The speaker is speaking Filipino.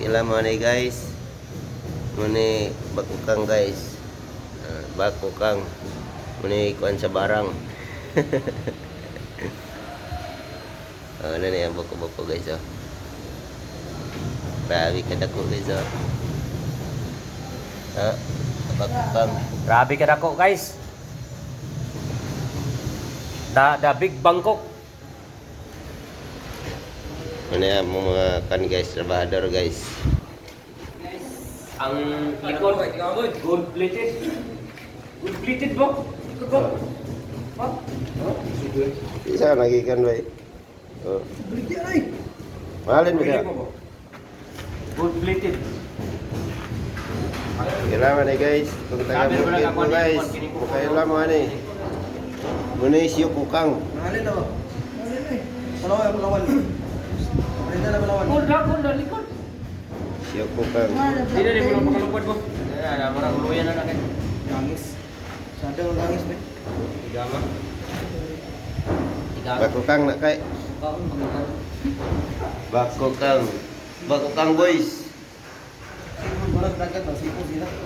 sila mo ni guys. Muni bakukang guys. Ah, bakukang. Muni kuan sa barang. Oh, ano na yan, bako-bako guys, oh. Grabe ka dako guys, oh. Ha? Bakukang. Grabe ka dako guys. Da da big Bangkok. Ano yan, mga kan guys, trabahador guys. Ang likod gold plated. Gold plated ba? Ito ba? Ha? Isa lagi kan, bay. Oh. Mahalin mo. Gold plated. Kailangan ni guys. Kung taga mo ako ni guys. Kailangan mo ani. Muna siyo kukang. Mahalin na ba? Mahalin eh. Palawan, palawan. Mahalin na na palawan. Gold na, gold na likod. Siyo kukang. Di na rin mo makalupad mo. Ay, na marang luyan na nakin. Gangis. Sadang gangis ba? Igama. Igama. Bakukang na kay. Bakukang. Bakukang boys. Sipon, balag dagat ba? Sipon sila.